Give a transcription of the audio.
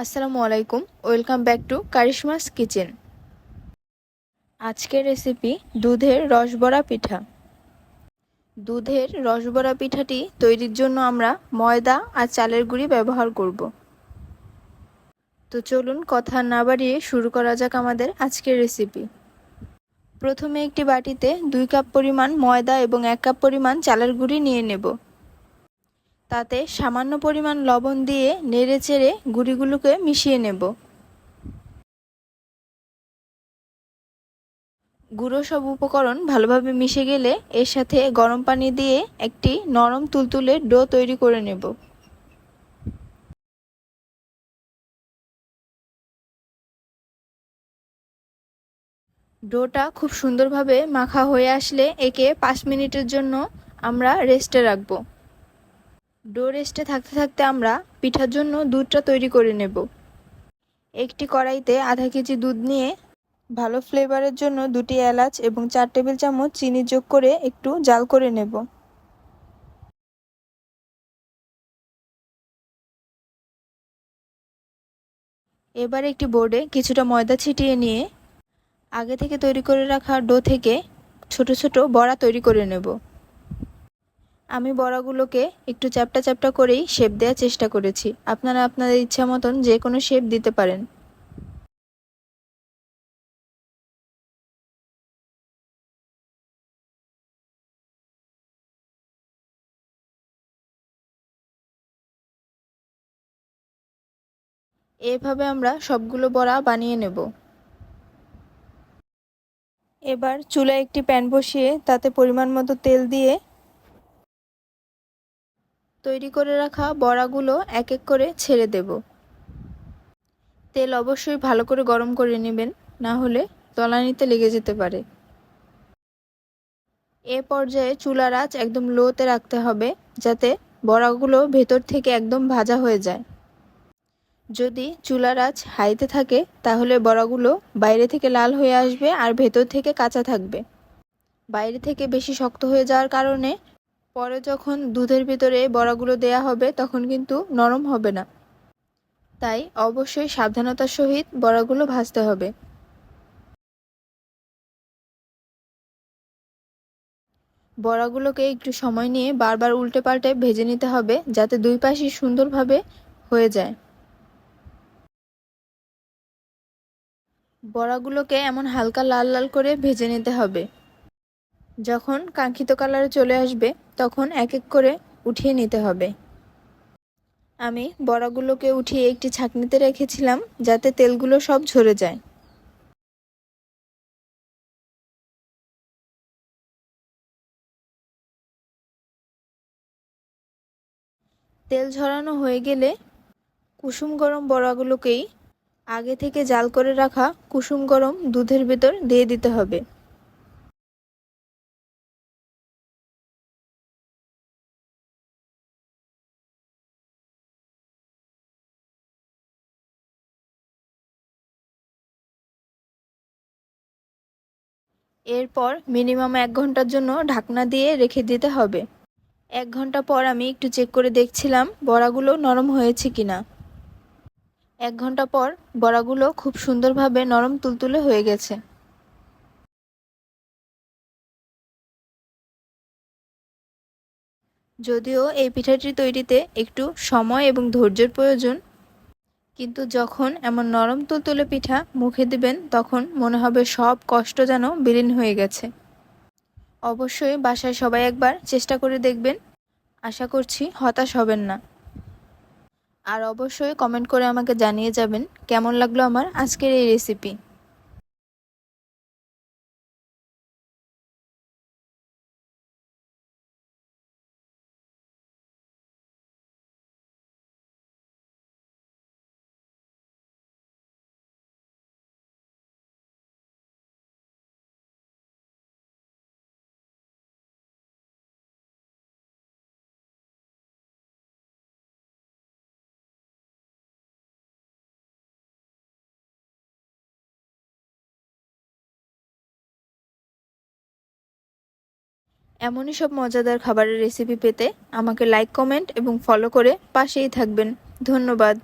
আসসালামু আলাইকুম। Welcome back to Karishma's kitchen আজকের রেসিপি দুধের রসবড়া পিঠা। দুধের রসবড়া পিঠাটি তৈরির জন্য আমরা ময়দা আর চালের গুঁড়ি ব্যবহার করব। তো চলুন কথা না বাড়িয়ে শুরু করা যাক আমাদের আজকের রেসিপি প্রথমে একটি বাটিতে দুই কাপ পরিমাণ ময়দা এবং এক কাপ পরিমাণ চালের গুঁড়ি নিয়ে নেব। তাতে সামান্য পরিমাণ লবণ দিয়ে নেড়ে চেড়ে গুঁড়িগুলোকে মিশিয়ে নেব। গুঁড়ো সব উপকরণ ভালোভাবে মিশে গেলে এর সাথে গরম পানি দিয়ে একটি নরম তুলতুলে ডো তৈরি করে নেব। ডোটা খুব সুন্দরভাবে মাখা হয়ে আসলে একে পাঁচ মিনিটের জন্য আমরা রেস্টে রাখব। ডো রেস্টে থাকতে থাকতে আমরা পিঠার জন্য দুধটা তৈরি করে নেব। একটি কড়াইতে আধা কেজি দুধ নিয়ে ভালো ফ্লেভারের জন্য দুটি এলাচ এবং চার টেবিল চামচ চিনি যোগ করে একটু জাল করে নেব। এবার একটি বোর্ডে কিছুটা ময়দা ছিটিয়ে নিয়ে আগে থেকে তৈরি করে রাখা ডো থেকে ছোট ছোট বড়া তৈরি করে নেব। আমি বড়াগুলোকে একটু চ্যাপটা চ্যাপটা করেই শেপ দেওয়ার চেষ্টা করেছি। আপনারা আপনাদের ইচ্ছা মতন যে কোনো শেপ দিতে পারেন। এভাবে আমরা সবগুলো বড়া বানিয়ে নেব। এবার চুলায় একটি প্যান বসিয়ে তাতে পরিমাণ মতো তেল দিয়ে তৈরি করে রাখা বড়াগুলো এক এক করে ছেড়ে দেব। তেল অবশ্যই ভালো করে গরম করে নেবেন, না হলে তলানিতে লেগে যেতে পারে। এ পর্যায়ে চুলার আঁচ একদম লোতে রাখতে হবে, যাতে বড়াগুলো ভেতর থেকে একদম ভাজা হয়ে যায়। যদি চুলার আঁচ হাইতে থাকে, তাহলে বড়াগুলো বাইরে থেকে লাল হয়ে আসবে আর ভেতর থেকে কাঁচা থাকবে। বাইরে থেকে বেশি শক্ত হয়ে যাওয়ার কারণে পরে যখন দুধের ভিতরে বড়াগুলো দেয়া হবে, তখন কিন্তু নরম হবে না। তাই অবশ্যই সাবধানতার সহিত বড়াগুলো ভাজতে হবে। বড়াগুলোকে একটু সময় নিয়ে বারবার উল্টে পাল্টে ভেজে নিতে হবে, যাতে দুই পাশই সুন্দরভাবে হয়ে যায়। বড়াগুলোকে এমন হালকা লাল লাল করে ভেজে নিতে হবে। যখন কাঙ্ক্ষিত কালারে চলে আসবে, তখন এক এক করে উঠিয়ে নিতে হবে। আমি বড়াগুলোকে উঠিয়ে একটি ছাকনিতে রেখেছিলাম যাতে তেলগুলো সব ঝরে যায়। তেল ঝরানো হয়ে গেলে কুসুম গরম বড়াগুলোকেই আগে থেকে জাল করে রাখা কুসুম গরম দুধের ভেতর দিয়ে দিতে হবে। এরপর মিনিমাম এক ঘণ্টার জন্য ঢাকনা দিয়ে রেখে দিতে হবে। এক ঘণ্টা পর আমি একটু চেক করে দেখছিলাম বড়াগুলো নরম হয়েছে কিনা। এক ঘণ্টা পর বড়াগুলো খুব সুন্দরভাবে নরম তুলতুলে হয়ে গেছে। যদিও এই পিঠাটি তৈরিতে একটু সময় এবং ধৈর্যের প্রয়োজন কিন্তু যখন এমন নরম তুলতুলে পিঠা মুখে দিবেন, তখন মনে হবে সব কষ্ট যেন বিলীন হয়ে গেছে। অবশ্যই বাসায় সবাই একবার চেষ্টা করে দেখবেন। আশা করছি হতাশ হবেন না। আর অবশ্যই কমেন্ট করে আমাকে জানিয়ে যাবেন কেমন লাগল আমার আজকের এই রেসিপি এমনই সব মজাদার খাবারের রেসিপি পেতে আমাকে লাইক কমেন্ট এবং ফলো করে পাশেই থাকবেন। ধন্যবাদ।